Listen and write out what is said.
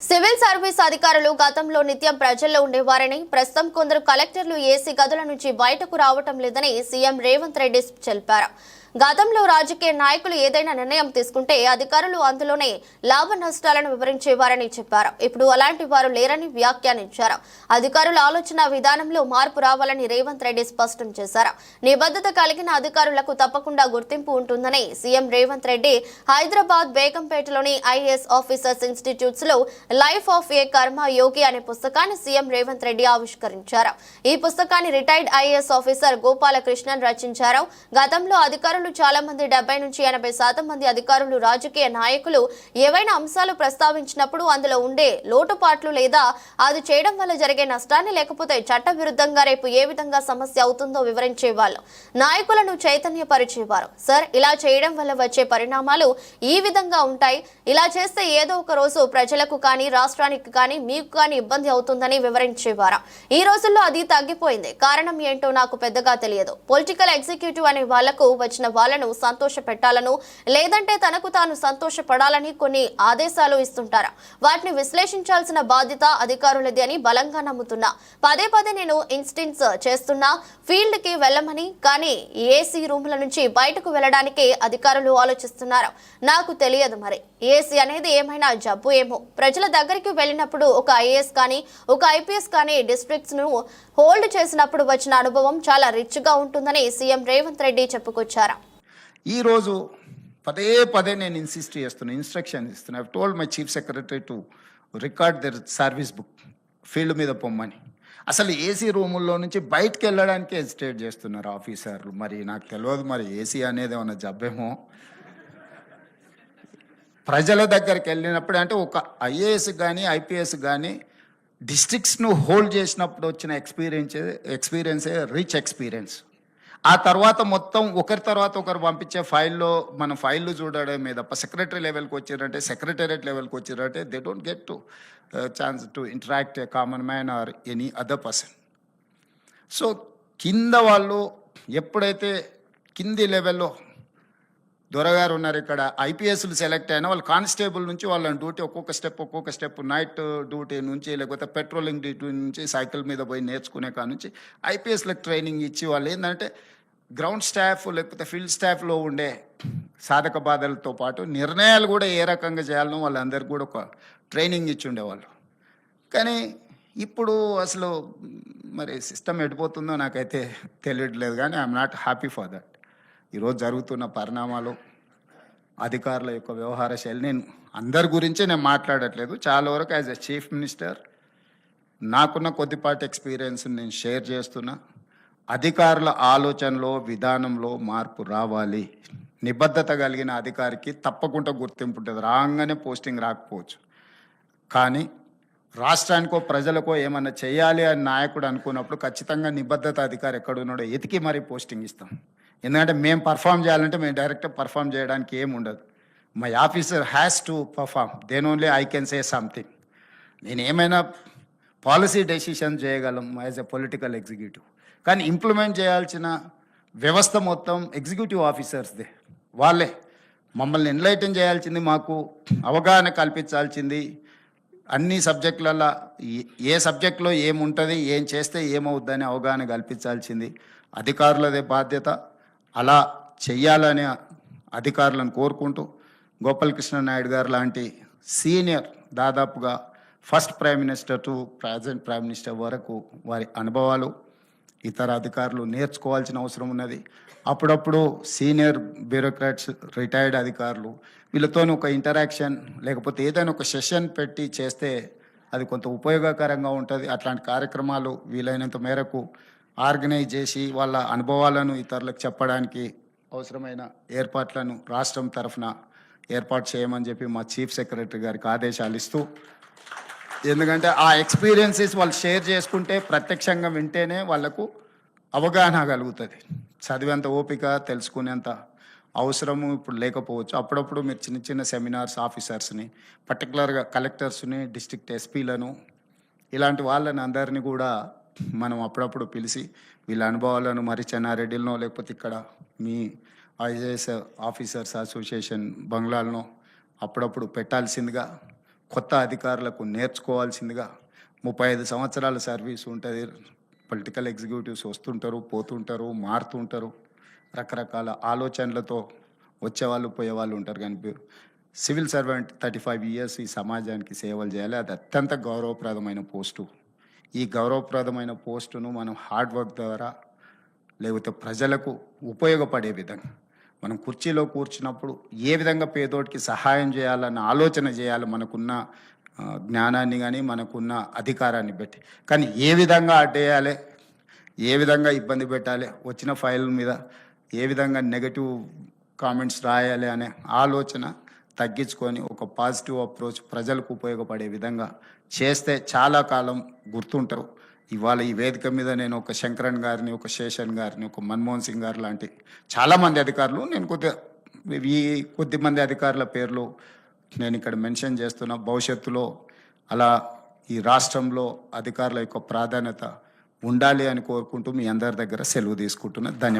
Civil service అధికారులు గతంలో నిత్యం ప్రజల్లో ఉండేవారని ప్రస్తుతం కొందరు కలెక్టర్లు ఏసీ గదుల నుంచి బయటకు రావటం లేదని సీఎం రేవంత్ రెడ్డి తెలిపారు గతంలో రాజకీయ నాయకులు ఏదైనా నిర్ణయం తీసుకుంటే అధికారులు అందులోనే లాభ నష్టాలను వివరించేవారని చెప్పారు. ఇప్పుడు అలాంటి వారు లేరని వ్యాఖ్యానించారు. అధికారుల ఆలోచన విధానంలో మార్పు రావాలని రేవంత్ రెడ్డి స్పష్టం చేశారు. నిబద్ధత కలిగిన అధికారులకు తప్పకుండా గుర్తింపు ఉంటుందని సీఎం రేవంత్ రెడ్డి హైదరాబాద్ బేగంపేటలోని IAS officers ఇన్స్టిట్యూట్స్లో life of a Karma Yogi అనే పుస్తకాన్ని సీఎం రేవంత్ రెడ్డి ఆవిష్కరించారు. ఈ పుస్తకాన్ని రిటైర్డ్ ఐఏఎస్ ఆఫీసర్ గోపాలకృష్ణన్ రచించారు. గతంలో అధికారులు చాలా మంది డెబ్బై నుంచి ఎనభై శాతం మంది అధికారులు రాజకీయ నాయకులు ఏవైనా అంశాలు ప్రస్తావించినప్పుడు అందులో ఉండే లోటుపాట్లు లేదా అది చేయడం వల్ల జరిగే నష్టాన్ని లేకపోతే చట్ట విరుద్ధంగా రేపు ఏ విధంగా సమస్య అవుతుందో వివరించేవాళ్ళు నాయకులను చైతన్యపరిచేవారు. సార్ ఇలా చేయడం వల్ల వచ్చే పరిణామాలు ఈ విధంగా ఉంటాయి. ఇలా చేస్తే ఏదో ఒక రోజు ప్రజలకు కానీ రాష్ట్రానికి కానీ మీకు కానీ ఇబ్బంది అవుతుందని వివరించేవారు. ఈ రోజుల్లో అది తగ్గిపోయింది. కారణం ఏంటో నాకు పెద్దగా తెలియదు. పొలిటికల్ ఎగ్జిక్యూటివ్ అనే వాళ్ళకు వచ్చిన వాళ్ళను సంతోష పెట్టాలను లేదంటే తనకు తాను సంతోషపడాలని కొన్ని ఆదేశాలు ఇస్తుంటారా. వాటిని విశ్లేషించాల్సిన బాధ్యత అధికారులది అని బలంగా నమ్ముతున్నా. పదే పదే నేను ఇన్స్టిన్స్ చేస్తున్నా ఫీల్డ్కి వెళ్ళమని కానీ ఏసీ రూముల నుంచి బయటకు వెళ్ళడానికి అధికారులు ఆలోచిస్తున్నారు. నాకు తెలియదు మరి. ఏసీ అనేది ఏమైనా జబ్బు ఏమో. ప్రజల దగ్గరికి వెళ్ళినప్పుడు ఒక ఐఏఎస్ కానీ ఒక ఐపీఎస్ కానీ డిస్ట్రిక్ట్స్ను హోల్డ్ చేసినప్పుడు వచ్చిన అనుభవం చాలా రిచ్గా ఉంటుందని సీఎం రేవంత్ రెడ్డి చెప్పుకొచ్చారు. ఈరోజు పదే పదే నేను ఇన్సిస్ట్ చేస్తున్నా ఇన్స్ట్రక్షన్ ఇస్తున్నా. Told told my chief secretary to record their service book field మీద పొమ్మని. అసలు ఏసీ రూముల్లో నుంచి బయటకు వెళ్ళడానికి హెజిటేట్ చేస్తున్నారు ఆఫీసర్లు. మరి నాకు తెలియదు మరి ఏసీ అనేది ఏమైనా జబ్బేమో ప్రజల దగ్గరికి వెళ్ళినప్పుడు అంటే ఒక ఐఏఎస్ కానీ ఐపీఎస్ కానీ డిస్ట్రిక్ట్స్ను హోల్డ్ చేసినప్పుడు వచ్చిన ఎక్స్పీరియన్స్ ఎక్స్పీరియన్సే రిచ్ ఎక్స్పీరియన్స్ ఆ తర్వాత మొత్తం ఒకరి తర్వాత ఒకరు పంపించే ఫైల్లో మన ఫైళ్ళు చూడడమే తప్ప సెక్రటరీ లెవెల్కి వచ్చారంటే సెక్రటేరియట్ లెవెల్కి వచ్చారంటే they don't get to chance to interact a common man or any other person so కింద వాళ్ళు ఎప్పుడైతే కింది లెవెల్లో దొరగారు ఉన్నారు ఇక్కడ. ఐపీఎస్లు సెలెక్ట్ అయినా వాళ్ళు కానిస్టేబుల్ నుంచి వాళ్ళ డ్యూటీ ఒక్కొక్క స్టెప్ ఒక్కొక్క స్టెప్ నైట్ డ్యూటీ నుంచి లేకపోతే పెట్రోలింగ్ డ్యూటీ నుంచి సైకిల్ మీద పోయి నేర్చుకునే కాడ నుంచి ఐపీఎస్లకు ట్రైనింగ్ ఇచ్చి వాళ్ళు ఏంటంటే గ్రౌండ్ స్టాఫ్ లేకపోతే ఫీల్డ్ స్టాఫ్లో ఉండే సాధక బాధలతో పాటు నిర్ణయాలు కూడా ఏ రకంగా చేయాలనో వాళ్ళందరికీ కూడా ఒక ట్రైనింగ్ ఇచ్చి ఉండేవాళ్ళు. కానీ ఇప్పుడు అసలు మరి సిస్టమ్ ఎడిపోతుందో నాకైతే తెలియట్లేదు కానీ I'm not happy for that. ఈరోజు జరుగుతున్న పరిణామాలు అధికారుల యొక్క వ్యవహార శైలి నేను అందరి గురించి నేను మాట్లాడట్లేదు. చాలా వరకు యాజ్ ఎ చీఫ్ మినిస్టర్ నాకున్న కొద్దిపాటి ఎక్స్పీరియన్స్ నేను షేర్ చేస్తున్నా. అధికారుల ఆలోచనలో విధానంలో మార్పు రావాలి. నిబద్ధత కలిగిన అధికారికి తప్పకుండా గుర్తింపు ఉంటుంది. రాగానే పోస్టింగ్ రాకపోవచ్చు. కానీ రాష్ట్రానికో ప్రజలకో ఏమన్నా చేయాలి అని నాయకుడు అనుకున్నప్పుడు ఖచ్చితంగా నిబద్ధత అధికారి ఎక్కడున్నాడో ఎతికి మరీ పోస్టింగ్ ఇస్తాం. ఎందుకంటే మేము పర్ఫామ్ చేయాలంటే మేము డైరెక్ట్ పర్ఫామ్ చేయడానికి ఏమి ఉండదు. My officer has to perform then only I can say something నేను ఏమైనా పాలసీ డెసిషన్ చేయగలం యాజ్ ఎ పొలిటికల్ ఎగ్జిక్యూటివ్ కానీ ఇంప్లిమెంట్ చేయాల్సిన వ్యవస్థ మొత్తం ఎగ్జిక్యూటివ్ ఆఫీసర్స్దే వాళ్ళే. మమ్మల్ని ఎన్లైటన్ చేయాల్సింది మాకు అవగాహన కల్పించాల్సింది అన్ని సబ్జెక్టులలో ఏ- ఏ సబ్జెక్టులో ఏముంటుంది ఏం చేస్తే ఏమవుద్దని అవగాహన కల్పించాల్సింది. అధికారులదే బాధ్యత. అలా చెయ్యాలని అధికారులను కోరుకుంటూ గోపాలకృష్ణ నాయుడు గారు లాంటి సీనియర్ దాదాపుగా first prime minister to present prime minister వరకు వారి అనుభవాలు ఇతర అధికారులు నేర్చుకోవాల్సిన అవసరం ఉన్నది. అప్పుడప్పుడు సీనియర్ బ్యూరోక్రాట్స్ రిటైర్డ్ అధికారులు వీళ్ళతో ఒక ఇంటరాక్షన్ లేకపోతే ఏదైనా ఒక సెషన్ పెట్టి చేస్తే అది కొంత ఉపయోగకరంగా ఉంటుంది. అట్లాంటి కార్యక్రమాలు వీలైనంత మేరకు ఆర్గనైజ్ చేసి వాళ్ళ అనుభవాలను ఇతరులకు చెప్పడానికి అవసరమైన ఏర్పాట్లను రాష్ట్రం తరఫున ఏర్పాటు చేయమని చెప్పి మా చీఫ్ సెక్రటరీ గారికి ఆదేశాలు ఇస్తూ ఎందుకంటే ఆ ఎక్స్పీరియన్సెస్ వాళ్ళు షేర్ చేసుకుంటే ప్రత్యక్షంగా వింటేనే వాళ్ళకు అవగాహన కలుగుతుంది. చదివేంత ఓపిక తెలుసుకునేంత అవసరము ఇప్పుడు లేకపోవచ్చు. అప్పుడప్పుడు మీరు చిన్న చిన్న సెమినార్స్ ఆఫీసర్స్ని పర్టికులర్గా కలెక్టర్స్ని డిస్ట్రిక్ట్ ఎస్పీలను ఇలాంటి వాళ్ళని అందరినీ కూడా మనం అప్పుడప్పుడు పిలిచి వీళ్ళ అనుభవాలను మరి చెన్నారెడ్డిలో లేకపోతే ఇక్కడ మీ ఐఏఎస్ ఆఫీసర్స్ అసోసియేషన్ బంగ్లాలను అప్పుడప్పుడు పెట్టాల్సిందిగా కొత్త అధికారులకు నేర్చుకోవాల్సిందిగా ముప్పై ఐదు సంవత్సరాల సర్వీస్ ఉంటుంది. పొలిటికల్ ఎగ్జిక్యూటివ్స్ వస్తుంటారు పోతుంటారు మారుతుంటారు. రకరకాల ఆలోచనలతో వచ్చేవాళ్ళు పోయేవాళ్ళు ఉంటారు. కానీ civil servant thirty five years ఈ సమాజానికి సేవలు చేయాలి. అది అత్యంత గౌరవప్రదమైన పోస్టు. ఈ గౌరవప్రదమైన పోస్టును మనం హార్డ్ వర్క్ ద్వారా లేకపోతే ప్రజలకు ఉపయోగపడే విధంగా మనం కుర్చీలో కూర్చున్నప్పుడు ఏ విధంగా పేదోటికి సహాయం చేయాలన్న ఆలోచన చేయాలి మనకున్న జ్ఞానాన్ని కానీ మనకున్న అధికారాన్ని బట్టి. కానీ ఏ విధంగా అడ్డేయాలి ఏ విధంగా ఇబ్బంది పెట్టాలి వచ్చిన ఫైల్ మీద ఏ విధంగా నెగటివ్ కామెంట్స్ రాయాలి అనే ఆలోచన తగ్గించుకొని ఒక పాజిటివ్ అప్రోచ్ ప్రజలకు ఉపయోగపడే విధంగా చేస్తే చాలా కాలం గుర్తుంటారు. ఇవాళ ఈ వేదిక మీద నేను ఒక శంకరన్ గారిని ఒక శేషన్ గారిని ఒక మన్మోహన్ సింగ్ గారు లాంటి చాలామంది అధికారులు నేను కొద్దిగా ఈ కొద్ది మంది అధికారుల పేర్లు నేను ఇక్కడ మెన్షన్ చేస్తున్నా. భవిష్యత్తులో అలా ఈ రాష్ట్రంలో అధికారుల యొక్క ప్రాధాన్యత ఉండాలి అని కోరుకుంటూ మీ అందరి దగ్గర సెలవు తీసుకుంటున్నా. ధన్యవాదాలు.